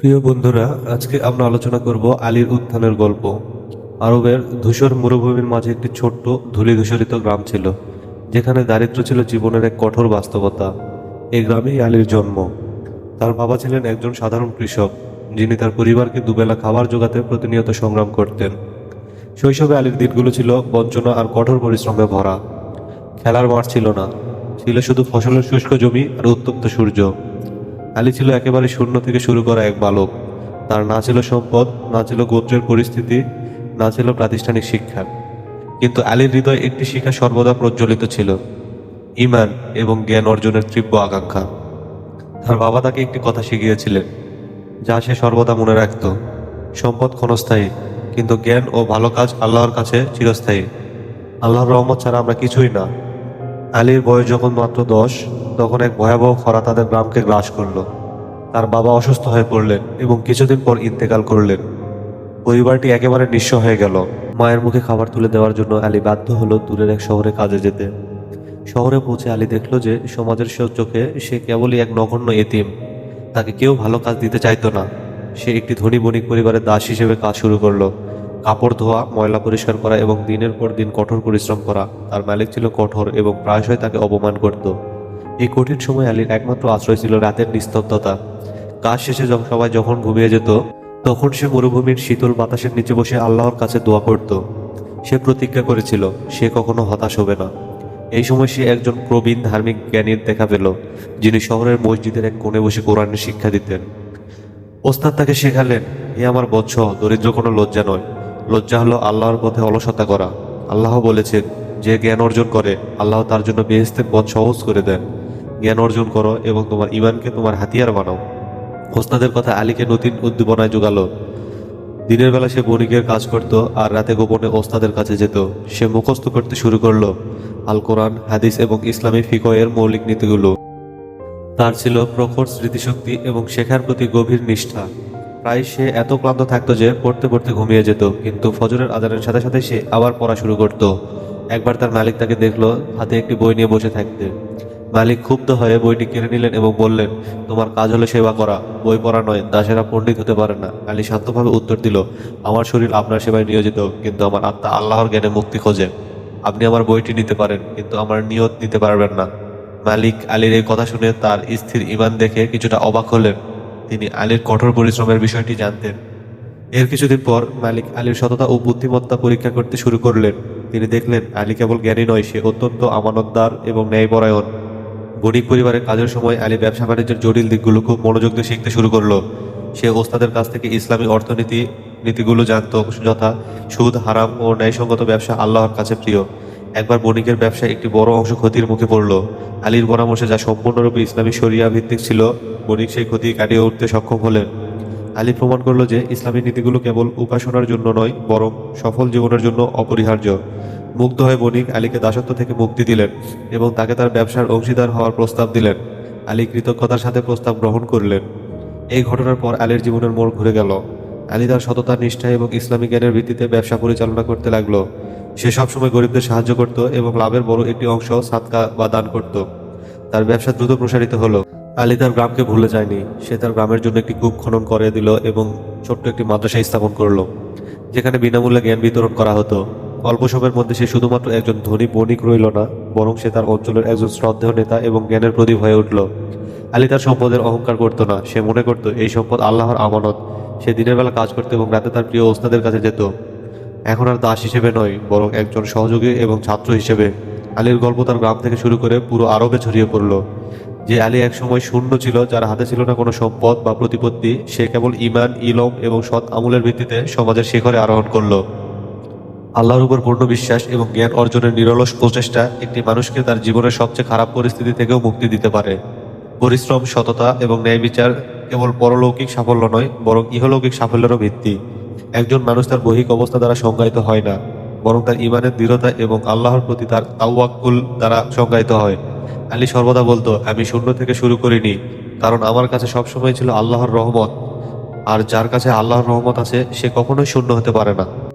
প্রিয় বন্ধুরা, আজকে আমরা আলোচনা করব আলীর উত্থানের গল্প। আরবের ধূসর মরুভূমির মাঝে একটি ছোট্ট ধূলি ধূসরিত গ্রাম ছিল, যেখানে দারিদ্র্য ছিল জীবনের এক কঠোর বাস্তবতা। এই গ্রামেই আলীর জন্ম। তার বাবা ছিলেন একজন সাধারণ কৃষক, যিনি তার পরিবারকে দুবেলা খাবার জোগাতে প্রতিনিয়ত সংগ্রাম করতেন। শৈশবে আলীর দিনগুলো ছিল বঞ্চনা আর কঠোর পরিশ্রমে ভরা। খেলার মাঠ ছিল না, ছিল শুধু ফসলের শুষ্ক জমি আর উত্তপ্ত সূর্য। আলী ছিল একেবারে শূন্য থেকে শুরু করা এক বালক। তার না ছিল সম্পদ, না ছিল গোত্রের পরিস্থিতি, না ছিল প্রাতিষ্ঠানিক শিক্ষা। কিন্তু আলীর হৃদয় একটি শিক্ষা সর্বদা প্রজ্বলিত ছিল ইমান এবং জ্ঞান অর্জনের তীব্র আকাঙ্ক্ষা। তার বাবা তাকে একটি কথা শিখিয়েছিলেন, যা সে সর্বদা মনে রাখত, সম্পদ ক্ষণস্থায়ী, কিন্তু জ্ঞান ও ভালো কাজ আল্লাহর কাছে চিরস্থায়ী। আল্লাহর রহমত ছাড়া আমরা কিছুই না। আলীর বয়স যখন মাত্র দশ তখন এক ভয়াবহ খরা তাদের গ্রামকে গ্রাস করল। তার বাবা অসুস্থ হয়ে পড়লেন এবং কিছুদিন পর ইন্তেকাল করলেন। পরিবারটি একেবারে নিঃস্ব হয়ে গেল। মায়ের মুখে খাবার তুলে দেওয়ার জন্য আলী বাধ্য হলো দূরের এক শহরে কাজে যেতে। শহরে পৌঁছে আলী দেখল যে সমাজের চোখে সে কেবলই এক নগণ্য এতিম। তাকে কেউ ভালো কাজ দিতে চাইতো না। সে একটি ধনী বণিক পরিবারের দাস হিসেবে কাজ শুরু করল। কাপড় ধোয়া, ময়লা পরিষ্কার করা এবং দিনের পর দিন কঠোর পরিশ্রম করা তার মালিক ছিল কঠোর এবং প্রায়শই তাকে অপমান করত। এই কঠিন সময় আলীর একমাত্র আশ্রয় ছিল রাতের নিস্তব্ধতা। কাজ শেষে সবাই যখন ঘুমিয়ে যেত, তখন সে মরুভূমির শীতল বাতাসের নিচে বসে আল্লাহর কাছে দোয়া করত। সে প্রতিজ্ঞা করেছিল, সে কখনো হতাশ হবে না। এই সময় সে একজন প্রবীণ ধার্মিক জ্ঞানীর দেখা পেল, যিনি শহরের মসজিদের এক কোণে বসে কোরআনের শিক্ষা দিতেন। ওস্তাদ তাকে শেখালেন, হে আমার বৎস, দরিদ্র কোনো লজ্জা নয়। লজ্জা হলো আল্লাহর পথে অলসতা করা। আল্লাহ বলেছেন, যে জ্ঞান অর্জন করে, আল্লাহ তার জন্য বেহেস্তের পথ সহজ করে দেন। জ্ঞান অর্জন করো এবং তোমার ইমানকে তোমার হাতিয়ার বানাও। ওস্তাদের কথা আলীকে নতুন উদ্দীপনায় যোগালো। দিনের বেলা সে বণিকের কাজ করত আর রাতে গোপনে ওস্তাদের কাছে যেত। সে মুখস্থ করতে শুরু করল আল কোরআন হাদিস এবং ইসলামী ফিকয়ের মৌলিক নীতিগুলো। তার ছিল প্রখর স্মৃতিশক্তি এবং শেখার প্রতি গভীর নিষ্ঠা। প্রায় সে এত ক্লান্ত থাকতো যে পড়তে পড়তে ঘুমিয়ে যেত, কিন্তু ফজরের আজানের সাথে সাথে সে আবার পড়া শুরু করত। একবার তার মালিক তাকে দেখল হাতে একটি বই নিয়ে বসে থাকতে। মালিক ক্ষুব্ধ হয়ে বইটি কেড়ে নিলেন এবং বললেন, তোমার কাজ হলো সেবা করা, বই পড়া নয়, দাসেরা পণ্ডিত হতে পারে না। আলী শান্তভাবে উত্তর দিল, আমার শরীর আপনার সেবায় নিয়োজিত, কিন্তু আমার আত্মা আল্লাহর জ্ঞানে মুক্তি খোঁজে। আপনি আমার বইটি নিতে পারেন, কিন্তু আমার নিয়ত নিতে পারবেন না। মালিক আলীর এই কথা শুনে তার স্থির ইমান দেখে কিছুটা অবাক হলেন। তিনি আলীর কঠোর পরিশ্রমের বিষয়টি জানতেন। এর কিছুদিন পর মালিক আলীর সততা ও বুদ্ধিমত্তা পরীক্ষা করতে শুরু করলেন। তিনি দেখলেন, আলী কেবল জ্ঞানী নয়, সে অত্যন্ত আমানতদার এবং ন্যায়পরায়ণ। বণিক পরিবারের কাজের সময় আলী ব্যবসা বাণিজ্যের জটিল দিকগুলো খুব মনোযোগ দিয়ে শিখতে শুরু করল। সে ওস্তাদের কাছ থেকে ইসলামী অর্থনীতি নীতিগুলো জানত, যথা সুদ, হারাম ও ন্যায়সঙ্গত ব্যবসা আল্লাহর কাছে প্রিয়। একবার বণিকের ব্যবসায় একটি বড় অংশ ক্ষতির মুখে পড়ল। আলীর পরামর্শে যা সম্পূর্ণরূপে ইসলামী শরিয়া ভিত্তিক ছিল, বণিক সেই ক্ষতি কাটিয়ে উঠতে সক্ষম হলেন। আলী প্রমাণ করল যে ইসলামী নীতিগুলো কেবল উপাসনার জন্য নয়, বরং সফল জীবনের জন্য অপরিহার্য। মুগ্ধ হয়ে বণিক আলীকে দাসত্ব থেকে মুক্তি দিলেন এবং তাকে তার ব্যবসার অংশীদার হওয়ার প্রস্তাব দিলেন। আলী কৃতজ্ঞতার সাথে প্রস্তাব গ্রহণ করলেন। এই ঘটনার পর আলীর জীবনের মোড় ঘুরে গেল। আলী তার সততা নিষ্ঠা এবং ইসলামী জ্ঞানের ভিত্তিতে ব্যবসা পরিচালনা করতে লাগল। সে সবসময় গরিবদের সাহায্য করত এবং লাভের বড় একটি অংশ সাতকা বা দান করত। তার ব্যবসা দ্রুত প্রসারিত হলো। আলী তার গ্রামকে ভুলে যায়নি। সে তার গ্রামের জন্য একটি কূপ খনন করে দিল এবং ছোট্ট একটি মাদ্রাসা স্থাপন করল, যেখানে বিনামূল্যে জ্ঞান বিতরণ করা হতো। অল্প সময়ের মধ্যে সে শুধুমাত্র একজন ধনী বণিক রইল না, বরং সে তার অঞ্চলের একজন শ্রদ্ধেয় নেতা এবং জ্ঞানের প্রদীপ হয়ে উঠল। আলী তার সম্পদের অহংকার করতো না, সে মনে করত এই সম্পদ আল্লাহর আমানত। সে দিনের বেলা কাজ করতো এবং রাতে তার প্রিয় ওস্তাদের কাছে যেত। এখন আর দাস হিসেবে নয়, বরং একজন সহযোগী এবং ছাত্র হিসেবে। আলীর গল্প তার গ্রাম থেকে শুরু করে পুরো আরবে ছড়িয়ে পড়ল। যে আলী একসময় শূন্য ছিল, যার হাতে ছিল না কোনো সম্পদ বা প্রতিপত্তি, সে কেবল ইমান ইলম এবং সৎ আমলের ভিত্তিতে সমাজের শিখরে আরোহণ করল। আল্লাহর উপর পূর্ণ বিশ্বাস এবং জ্ঞান অর্জনের নিরলস প্রচেষ্টা একটি মানুষকে তার জীবনের সবচেয়ে খারাপ পরিস্থিতি থেকেও মুক্তি দিতে পারে। পরিশ্রম, সততা এবং ন্যায় বিচার কেবল পরলৌকিক সাফল্য নয়, বরং ইহলৌকিক সাফল্যেরও ভিত্তি। একজন মানুষ তার বহিক অবস্থা দ্বারা সংজ্ঞায়িত হয় না, বরং তার ইমানের দৃঢ়তা এবং আল্লাহর প্রতি তার তাওয়াক্কুল দ্বারা সংজ্ঞায়িত হয়। আলী সর্বদা বলতো, আমি শূন্য থেকে শুরু করিনি, কারণ আমার কাছে সবসময় ছিল আল্লাহর রহমত, আর যার কাছে আল্লাহর রহমত আছে, সে কখনোই শূন্য হতে পারে না।